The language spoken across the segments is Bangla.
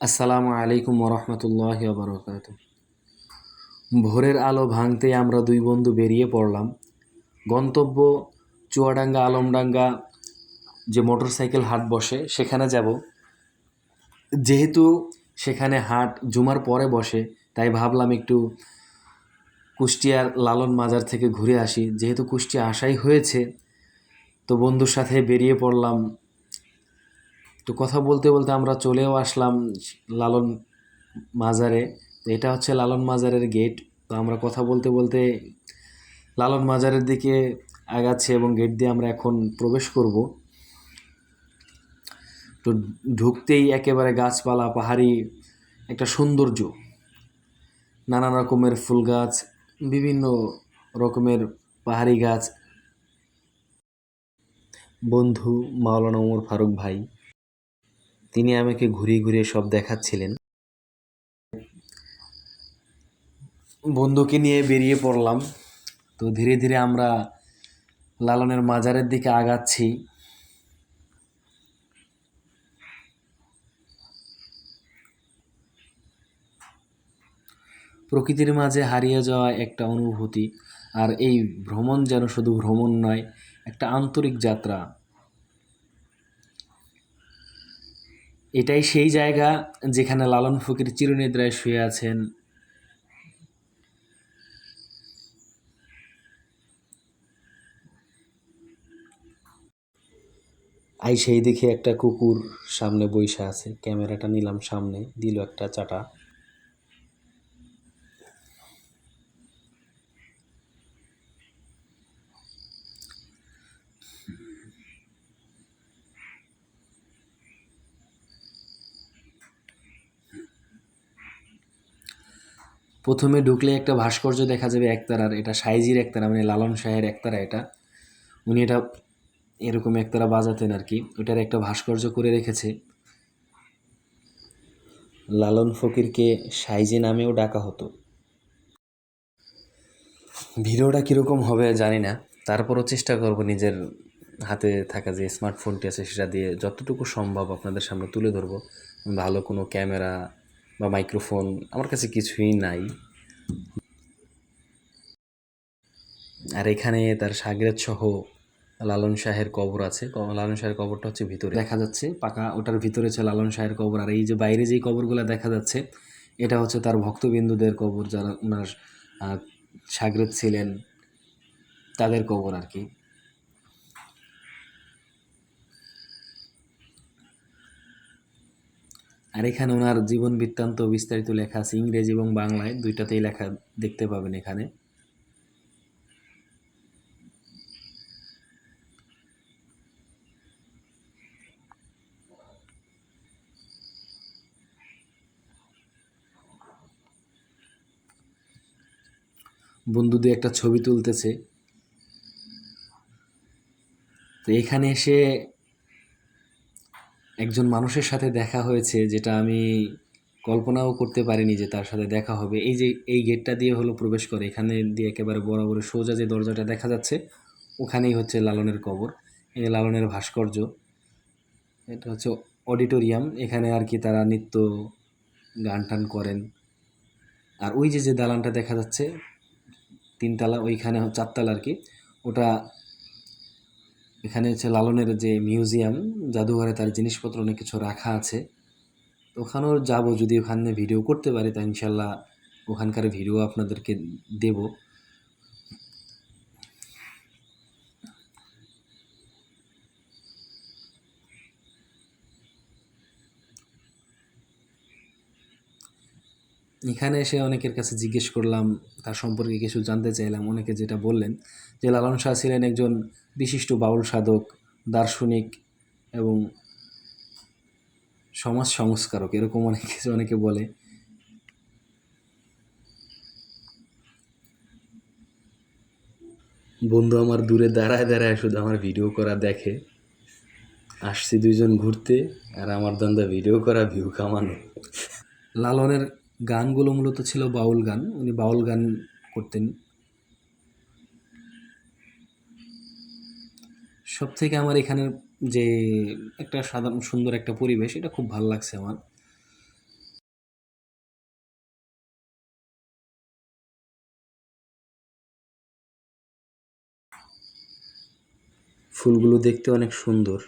আসসালামু আলাইকুম ওরহমতুল্লাহ বারকাত ভোরের আলো ভাঙতেই আমরা দুই বন্ধু বেরিয়ে পড়লাম। গন্তব্য চুয়াডাঙ্গা, আলমডাঙ্গা, যে মোটরসাইকেল হাট বসে, সেখানে যাব। যেহেতু সেখানে হাট জুমার পরে বসে, তাই ভাবলাম একটু কুষ্টিয়ার লালন মাজার থেকে ঘুরে আসি। যেহেতু কুষ্টিয়া আসাই হয়েছে, তো বন্ধুর সাথে বেরিয়ে পড়লাম তো কথা বলতে বলতে আমরা চলেও আসলাম লালন মাজারে। তো এটা হচ্ছে লালন মাজারের গেট তো আমরা কথা বলতে বলতে লালন মাজারের দিকে আগাচ্ছে এবং গেট দিয়ে আমরা এখন প্রবেশ করব। তো ঢুকতেই একেবারে গাছপালা, পাহাড়ি একটা সৌন্দর্য, নানান রকমের ফুল গাছ, বিভিন্ন রকমের পাহাড়ি গাছ। বন্ধু মাওলানা ওমর ফারুক ভাই তিনি আমাকে ঘুরিয়ে ঘুরিয়ে সব দেখাচ্ছিলেন। বন্ধুকে নিয়ে বেরিয়ে পড়লাম। তো ধীরে ধীরে আমরা লালনের মাজারের দিকে আগাচ্ছি। প্রকৃতির মাঝে হারিয়ে যাওয়া একটা অনুভূতি। আর এই ভ্রমণ যেন শুধু ভ্রমণ নয়, একটা আন্তরিক যাত্রা। এটাই সেই জায়গা যেখানে লালন ফকির চিরনিদ্রায় শুয়ে আছেন। আই সেই দেখে একটা কুকুর সামনে বইসা আছে। ক্যামেরাটা নিলাম সামনে, দিল একটা চাটা। প্রথমে ঢুকলে একটা ভাস্কর্য দেখা যাবে একতারার, এটা সাইজির একতারা মানে লালন শাহের একতারা এটা। উনি এটা এরকম একতারা বাজাতেন আর কি। ওটার একটা ভাস্কর্য করে রেখেছে। লালন ফকিরকে সাইজি নামেও ডাকা হতো। ভিডিওটা কীরকম হবে জানি না। তারপরও চেষ্টা করব নিজের হাতে থাকা যে স্মার্টফোনটি আছে সেটা দিয়ে যতটুকু সম্ভব আপনাদের সামনে তুলে ধরবো। ভালো কোনো ক্যামেরা বা মাইক্রোফোন আমার কাছে কিছুই নাই। আর এখানে তার সাগরেদ সহ লালন শাহের কবর আছে। লালন শাহের কবরটা হচ্ছে ভিতরে। দেখা যাচ্ছে পাকা, ওটার ভিতরে হচ্ছে লালন শাহের কবর। আর এই যে বাইরে যেই কবরগুলো দেখা যাচ্ছে, এটা হচ্ছে তার ভক্তবিন্দুদের কবর, যারা ওনার সাগরেদ ছিলেন, তাদের কবর আর কি। আর এখানে ওনার জীবন বৃত্তান্ত বিস্তারিত লেখা আছে, ইংরেজি এবং বাংলায়। দুইটাতেই লেখা দেখতে পাবেন এখানে। বন্ধুদের একটা ছবি তুলতেছে। তো এখানে এসে একজন মানুষের সাথে দেখা হয়েছে যেটা আমি কল্পনাও করতে পারিনি যে তার সাথে দেখা হবে। এই যে, এই গেটটা দিয়ে হলো প্রবেশ করে, এখানে দিয়ে একেবারে বরাবর সোজা যে দরজাটা দেখা যাচ্ছে, ওখানেই হচ্ছে লালনের কবর। এই লালনের ভাস্কর্য, এটা হচ্ছে অডিটোরিয়াম। এখানে আর কি তারা নিত্য গান টান করেন। আর ওই যে যে দালানটা দেখা যাচ্ছে, তিনতলা, ওইখানে চারতলা আর কি, ওটা এখানে হচ্ছে লালনের যে মিউজিয়াম, জাদুঘরে তার জিনিসপত্র অনেক কিছু রাখা আছে। তো ওখানেও যাব, যদি ওখানে ভিডিও করতে পারি, তা ইনশাল্লাহ ওখানকার ভিডিও আপনাদেরকে দেব। এখানে এসে অনেকের কাছে জিজ্ঞেস করলাম, তার সম্পর্কে কিছু জানতে চাইলাম। অনেকে যেটা বললেন যে, লালন শাহ ছিলেন একজন বিশিষ্ট বাউল সাধক, দার্শনিক এবং সমাজ সংস্কারক, এরকম অনেক কিছু অনেকে বলে। বন্ধু আমার দূরে দাঁড়ায় দাঁড়ায় শুধু আমার ভিডিও করা দেখে। আসছি দুইজন ঘুরতে আর আমার দান্দা ভিডিও করা ভিউ কামানো। লালনের গানগুলো মূলত ছিল বাউল গান, উনি বাউল গান করতেন। সব থেকে আমার এখানের যে একটা সাধারণ সুন্দর একটা পরিবেশ, এটা খুব ভালো লাগছে আমার। ফুলগুলো দেখতে অনেক সুন্দর।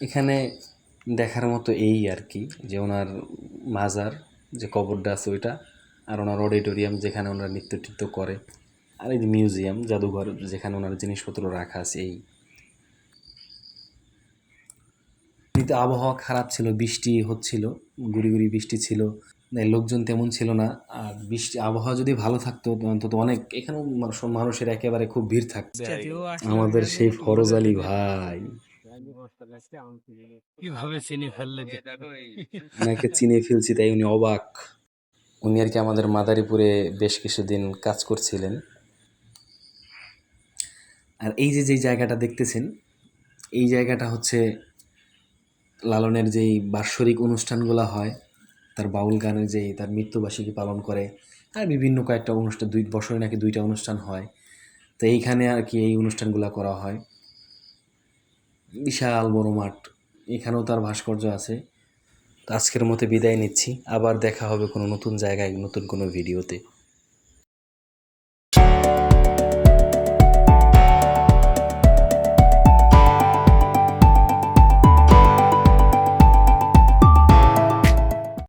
এখানে দেখার মতো এই আর কি যে ওনার মাজার যে কবরটা আছে ওইটা আর ওনার অডিটোরিয়াম যেখানে ওনারা নৃত্য টিত্য করে আর এই যে মিউজিয়াম জাদুঘর যেখানে ওনার জিনিসপত্র রাখা আছে এই। এমনিতে আবহাওয়া খারাপ ছিল বৃষ্টি হচ্ছিল গুড়ি গুড়ি বৃষ্টি ছিল লোকজন তেমন ছিল না। আর বৃষ্টি আবহাওয়া যদি ভালো থাকতো অন্তত অনেক এখানেও মানুষের একেবারে খুব ভিড় থাকতো। আমাদের সেই ফরজ আলী ভাই। কীভাবে চিনি ফেললে? ওনাকে চিনে ফেলছি তাই উনি অবাক। উনি আর কি আমাদের মাদারীপুরে বেশ কিছুদিন কাজ করছিলেন। আর এই যে যেই জায়গাটা দেখতেছেন এই জায়গাটা হচ্ছে লালনের যেই বাৎসরিক অনুষ্ঠানগুলো হয় তার বাউল গানের যেই তার মৃত্যুবার্ষিকী পালন করে আর বিভিন্ন কয়েকটা অনুষ্ঠান দুই বছরে নাকি দুইটা অনুষ্ঠান হয়। তো এইখানে আর কি এই অনুষ্ঠানগুলো করা হয়। বিশাল বড় মাঠ। এখানেও তার ভাস্কর্য আছে। আজকের মতো বিদায় নিচ্ছি। আবার দেখা হবে কোনো নতুন জায়গায়, নতুন কোনো ভিডিওতে।